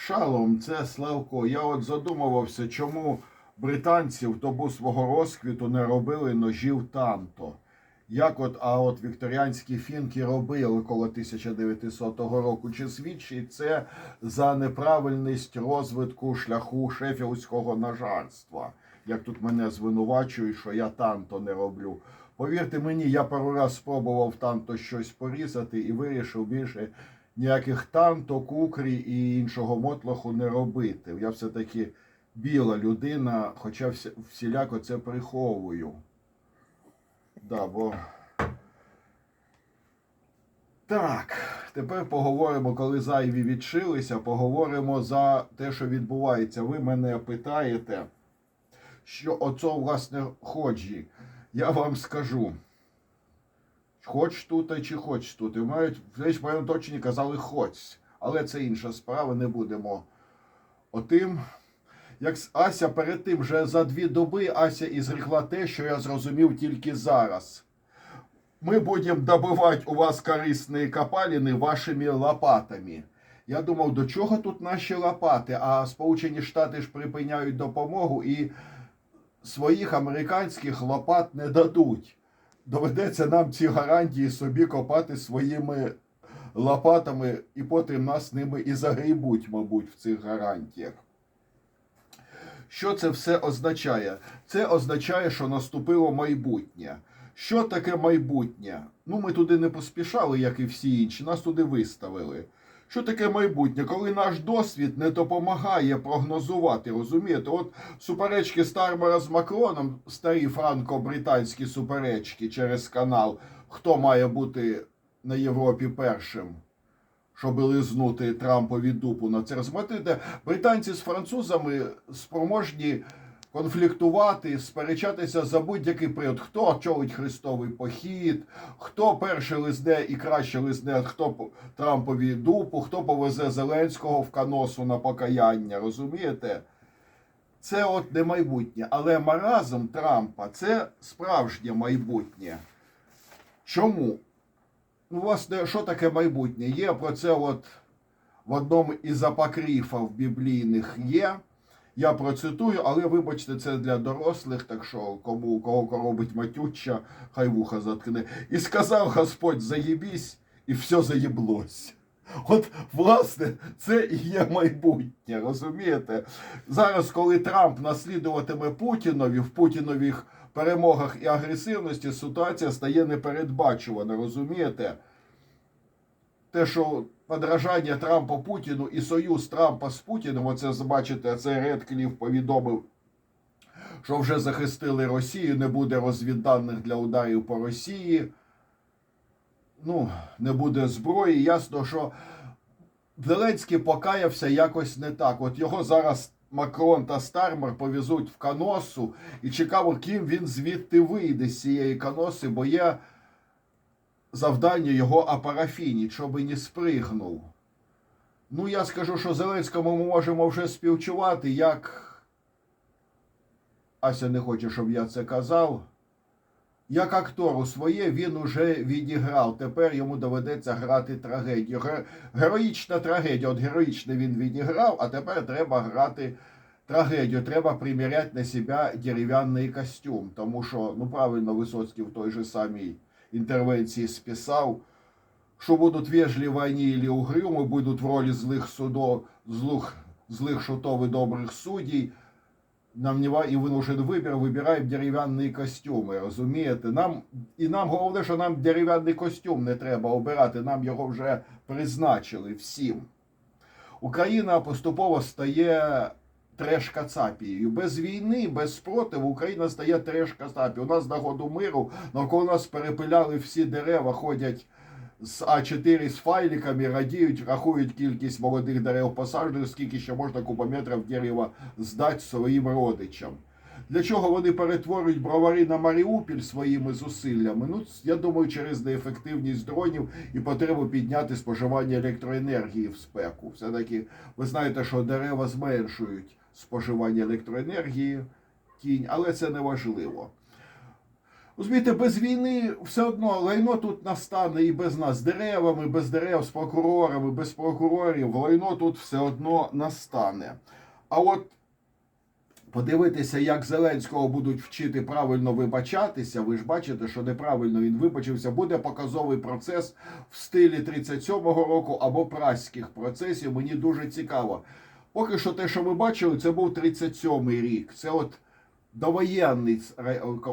Шалом, це Славко. Я от задумувався, чому британці в добу свого розквіту не робили ножів танто. Як от, а от вікторіанські фінки робили коло 1900 року. Чи свідчить це за неправильність розвитку шляху шефівського нажарства? Як тут мене звинувачують, що я танто не роблю. Повірте мені, я пару раз спробував танто щось порізати і вирішив більше ніяких танто, кукрі і іншого мотлоху не робити. Я все-таки біла людина, хоча всіляко це приховую. Да, бо... Так, тепер поговоримо, коли зайві відшилися, поговоримо за те, що відбувається. Ви мене питаєте, що оце, власне, ходжі. Я вам скажу. Хоч тут чи хоч тут. І мають в моєму оточенні казали хоч. Але це інша справа, не будемо. Отим. Як Ася перед тим вже за дві доби Ася і те, що я зрозумів тільки зараз. Ми будемо добивати у вас корисні копалини вашими лопатами. Я думав, до чого тут наші лопати? А Сполучені Штати ж припиняють допомогу і своїх американських лопат не дадуть. Доведеться нам ці гарантії собі копати своїми лопатами, і потім нас ними і загрібуть, мабуть, в цих гарантіях. Що це все означає? Це означає, що наступило майбутнє. Що таке майбутнє? Ну, ми туди не поспішали, як і всі інші, нас туди виставили. Що таке майбутнє? Коли наш досвід не допомагає прогнозувати, розумієте? От суперечки Стармера з Макроном, старі франко-британські суперечки через канал, хто має бути на Європі першим, щоб лизнути Трампові дупу на це розмотити. Британці з французами спроможні конфліктувати, сперечатися за будь-який період. Хто очолить Христовий похід, хто перший лизне і краще лизне, хто Трампові дупу, хто повезе Зеленського в каносу на покаяння, розумієте? Це от не майбутнє. Але маразм Трампа це справжнє майбутнє. Чому? Ну, власне, що таке майбутнє? Є про це от в одному із апокрифів біблійних є. Я процитую, але вибачте, це для дорослих, так що кому кого коробить матюча, хай вуха заткне. І сказав Господь, заєбісь, і все заєблось. От, власне, це і є майбутнє, розумієте? Зараз, коли Трамп наслідуватиме Путінові в Путінових перемогах і агресивності, ситуація стає непередбачувана, розумієте? Те, що подражання Трампа Путіну і союз Трампа з Путіним, оце бачите, це Редкліф повідомив, що вже захистили Росію, не буде розвідданих для ударів по Росії. Ну, не буде зброї. Ясно, що Зеленський покаявся якось не так. От його зараз Макрон та Стармер повезуть в каносу, і цікаво, ким він звідти вийде з цієї каноси, бо є завдання його апарафініть, щоб не спригнув. Ну, я скажу, що Зеленському ми можемо вже співчувати, як. Ася не хоче, щоб я це казав. Як актору своє він уже відіграв. Тепер йому доведеться грати трагедію. Ге- Героїчна трагедія. От героїчно він відіграв, а тепер треба грати трагедію. Треба приміряти на себе дерев'яний костюм. Тому що, ну правильно, Висоцький в той же самій інтервенції списав, що будуть вежливі вони или угрюмі, будуть в ролі злих судов, злих, злих шутов і добрих суддів. Нам не і винужен вибір, вибираємо дерев'яні костюми, розумієте? Нам, і нам головне, що нам дерев'яний костюм не треба обирати, нам його вже призначили всім. Україна поступово стає треш-кацапією. Без війни, без спротиву Україна стає треш-кацапією. У нас на году миру навколо нас перепиляли всі дерева, ходять з А4 з файликами, радіють, рахують кількість молодих дерев посаджених, скільки ще можна кубометрів дерева здати своїм родичам. Для чого вони перетворюють бровари на Маріуполь своїми зусиллями? Ну, я думаю, через неефективність дронів і потребу підняти споживання електроенергії в спеку. Все-таки ви знаєте, що дерева зменшують споживання електроенергії, тінь, але це не важливо. Розумієте, без війни все одно лайно тут настане і без нас з деревами, без дерев, з прокурорами, без прокурорів, лайно тут все одно настане. А от подивитися, як Зеленського будуть вчити правильно вибачатися, ви ж бачите, що неправильно він вибачився, буде показовий процес в стилі 37-го року або праських процесів. Мені дуже цікаво. Поки що те, що ми бачили, це був 37-й рік. Це от довоєнний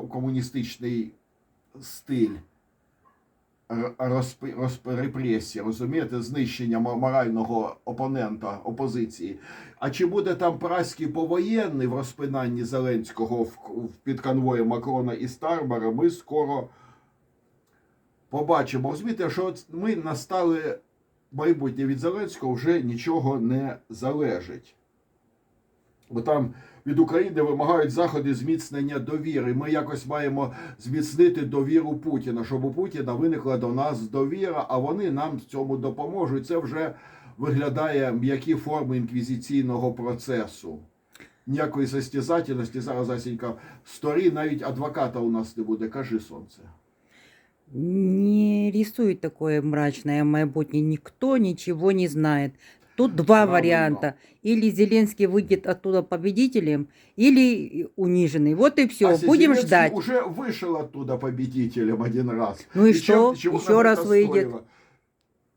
комуністичний стиль розп- репресії, розумієте, знищення морального опонента опозиції. А чи буде там праський повоєнний в розпинанні Зеленського під конвоєм Макрона і Старбера, ми скоро побачимо. Розумієте, що ми настали майбутнє від Зеленського вже нічого не залежить. Бо там від України вимагають заходи зміцнення довіри. Ми якось маємо зміцнити довіру Путіна, щоб у Путіна виникла до нас довіра, а вони нам в цьому допоможуть. Це вже виглядає м'які форми інквізиційного процесу. Ніякої состязательності зараз Асінька сторі, навіть адвоката у нас не буде. Кажи сонце. Не рисует такое мрачное майбутнее. Никто ничего не знает. Тут два варианта. Или Зеленский выйдет оттуда победителем, или униженный. Вот и все. Ася Будем Зеленский ждать. уже вышел оттуда победителем один раз. Ну и чем- что? чего Еще раз выйдет. стоило?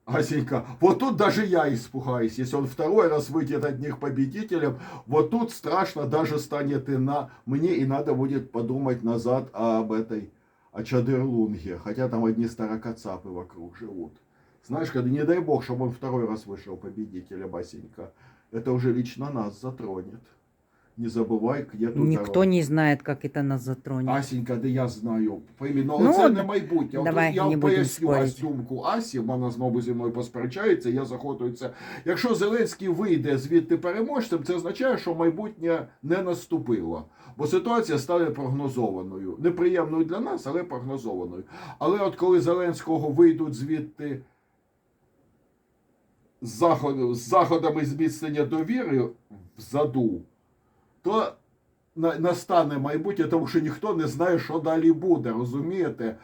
Асенька, вот тут даже я испугаюсь, если он второй раз выйдет от них победителем, вот тут страшно даже станет и на мне, и надо будет подумать назад об этой, о Чадырлунге, хотя там одни старокацапы вокруг живут. Знаешь, когда не дай бог, чтобы он второй раз вышел победителем, Асенька, это уже лично нас затронет. Не забывай, где тут Никто дорога. не знает, как это нас затронет. Асінька, де я знаю. Поймі, ну, Ну, це д- не майбутнє. От давай я не будемо поясню спорити. ось думку Асі, вона знову зі мною посперечається, я захоплююся. Якщо Зеленський вийде звідти переможцем, це означає, що майбутнє не наступило. Бо ситуація стане прогнозованою. Неприємною для нас, але прогнозованою. Але от коли Зеленського вийдуть звідти з, заходу, з заходами зміцнення довіри в заду, то на- настане майбутнє, тому що ніхто не знає, що далі буде, розумієте?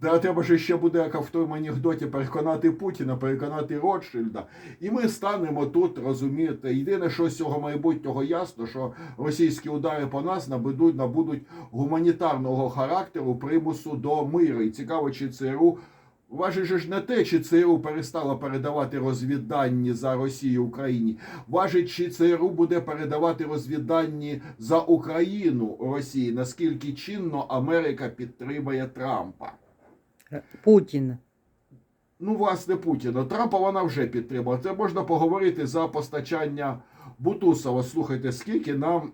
Да, треба ж ще буде, як в тому анекдоті, переконати Путіна, переконати Ротшильда. І ми станемо тут, розумієте. Єдине, що з цього майбутнього ясно, що російські удари по нас набудуть, набудуть гуманітарного характеру примусу до миру. І цікаво, чи ЦРУ Важить ж не те, чи ЦРУ перестала передавати розвіддані за Росію Україні. Важить, чи ЦРУ буде передавати розвіддані за Україну Росії, наскільки чинно Америка підтримає Трампа. Путин. Ну, власне, Путіна. Трампа вона вже підтримала. Це можна поговорити за постачання Бутусова. Слухайте, скільки нам.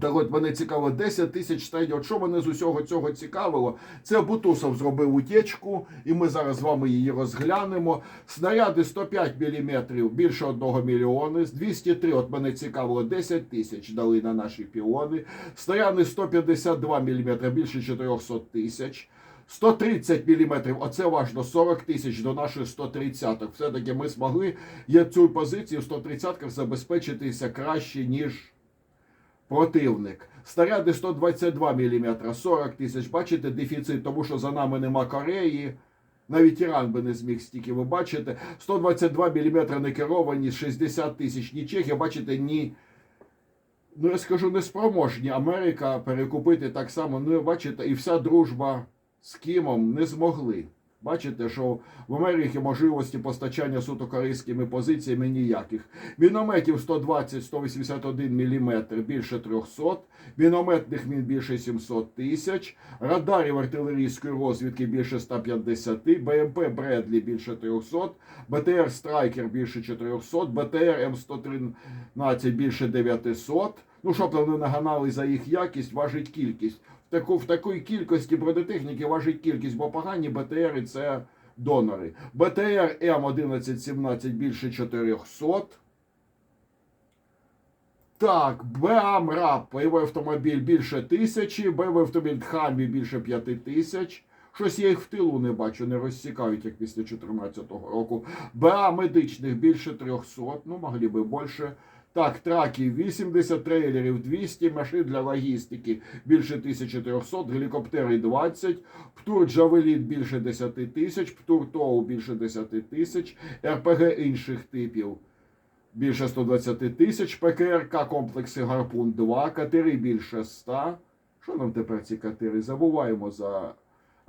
Так от мене цікаво, 10 тисяч стадій. От що мене з усього цього цікавило, це Бутусов зробив утечку, і ми зараз з вами її розглянемо. Снаряди 105 мм, більше 1 мільйона. 203, от мене цікавило, 10 тисяч дали на наші піони. Снаряди 152 мм, більше 400 тисяч. 130 мм, оце важно, 40 тисяч до наших 130-х. Все-таки ми змогли є цю позицію в 130-ках забезпечитися краще, ніж противник. Снаряди 122 мм, 40 тисяч. Бачите, дефіцит, тому що за нами нема Кореї. Навіть Іран би не зміг стільки, ви бачите. 122 мм не керовані, 60 тисяч. Ні Чехія, бачите, ні. Ну, я скажу, не спроможні Америка перекупити так само. Ну, бачите, і вся дружба з Кімом не змогли. Бачите, що в Америці можливості постачання суто корейськими позиціями ніяких. Мінометів 120-181 мм більше 300, мінометних мін більше 700 тисяч, радарів артилерійської розвідки більше 150, БМП Бредлі більше 300, БТР Страйкер більше 400, БТР М113 більше 900. Ну, щоб не наганали за їх якість, важить кількість. Таку, в такій кількості бронетехніки важить кількість, бо погані БТРи це донори. БТР М1117 більше 400. Так, БАМ РАП, бойовий автомобіль більше тисячі, бойовий автомобіль Тхамі більше п'яти тисяч. Щось я їх в тилу не бачу, не розсікають, як після 2014 року. БА медичних більше 300, ну могли би більше. Так, траків 80, трейлерів 200, машин для логістики більше 1300, гелікоптери 20, птур Джавеліт більше 10 тисяч, птур ТОУ більше 10 тисяч, РПГ інших типів більше 120 тисяч, ПКРК комплекси Гарпун 2, катери більше 100. Що нам тепер ці катери? Забуваємо за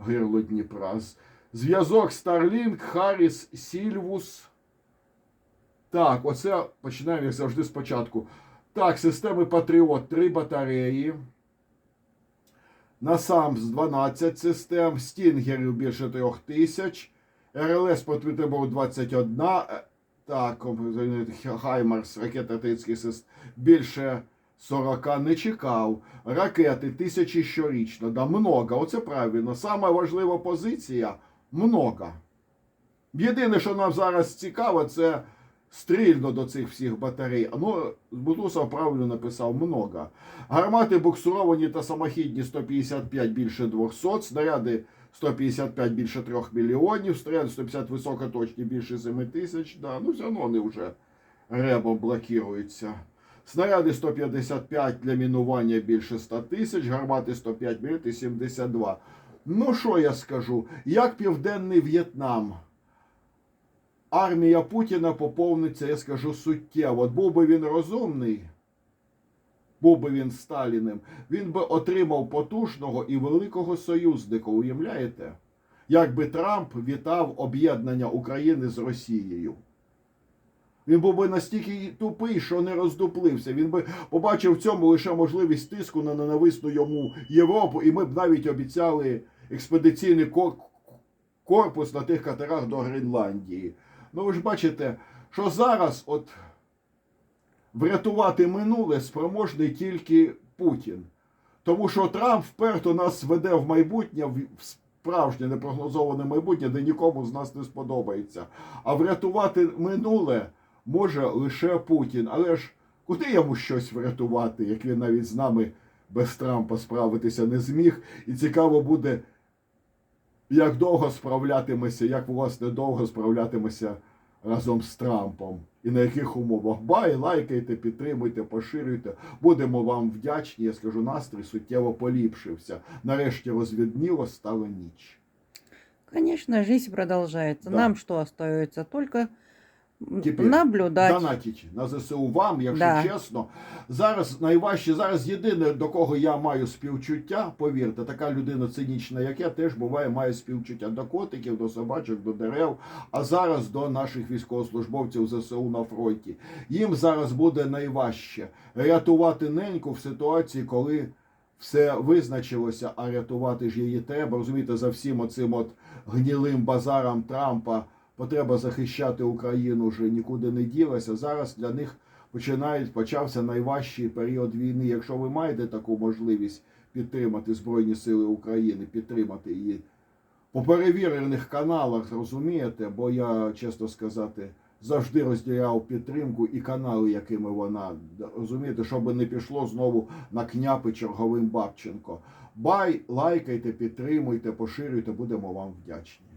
гирло Дніпра. Зв'язок Starlink, Харріс, Сільвус. Так, оце починаємо, як завжди, спочатку. Так, системи Патріот 3 батареї. Насамс 12 систем, Стінгерів більше 3 тисяч. РЛС Петербург 21. е, Так, Хаймарс, ракетно-артилерійський систем більше 40 не чекав. Ракети тисячі щорічно. Да, много. Оце правильно. Сама важлива позиція много. Єдине, що нам зараз цікаво, це стрільно до цих всіх батарей. Ну, Бутусов правильно написав много. Гармати буксуровані та самохідні 155 більше 200, снаряди 155 більше 3 мільйонів, снаряди 150 високоточні більше 7 тисяч. Да, ну все одно вони вже ребом блокуються. Снаряди 155 для мінування більше 100 тисяч, гармати 105 мм 72. Ну що я скажу? Як Південний В'єтнам? Армія Путіна поповниться, я скажу, суттєво. От був би він розумний, був би він Сталіним, він би отримав потужного і великого союзника. Уявляєте? Як би Трамп вітав об'єднання України з Росією. Він був би настільки тупий, що не роздуплився. Він би побачив в цьому лише можливість тиску на ненависну йому Європу, і ми б навіть обіцяли експедиційний корпус на тих катерах до Гренландії. Ну ви ж бачите, що зараз от врятувати минуле спроможний тільки Путін. Тому що Трамп вперто нас веде в майбутнє, в справжнє непрогнозоване майбутнє, де нікому з нас не сподобається. А врятувати минуле може лише Путін. Але ж куди йому щось врятувати, як він навіть з нами без Трампа справитися не зміг? І цікаво буде, як довго справлятимеся, як власне довго справлятимеся разом з Трампом. І на яких умовах? Бай, лайкайте, підтримуйте, поширюйте. Будемо вам вдячні. Я скажу, настрій суттєво поліпшився. Нарешті розвідніло, стало ніч. Конечно, жизнь продолжается. Да. Нам что остается? Только м, Теперь наблюдать. Донатіть на ЗСУ вам, якщо Да. чесно. Зараз найважче, зараз єдине, до кого я маю співчуття, повірте, така людина цинічна, як я, теж буває, має співчуття до котиків, до собачок, до дерев, а зараз до наших військовослужбовців ЗСУ на фронті. Їм зараз буде найважче рятувати неньку в ситуації, коли. Все визначилося, а рятувати ж її треба. Розумієте, за всім оцим от гнілим базаром Трампа потреба захищати Україну вже нікуди не ділася. Зараз для них починають почався найважчий період війни. Якщо ви маєте таку можливість підтримати Збройні Сили України, підтримати її по перевірених каналах, розумієте, бо я, чесно сказати, завжди розділяв підтримку і канали, якими вона розумієте, щоб не пішло знову на княпи черговим Бабченко. Бай, лайкайте, підтримуйте, поширюйте, будемо вам вдячні.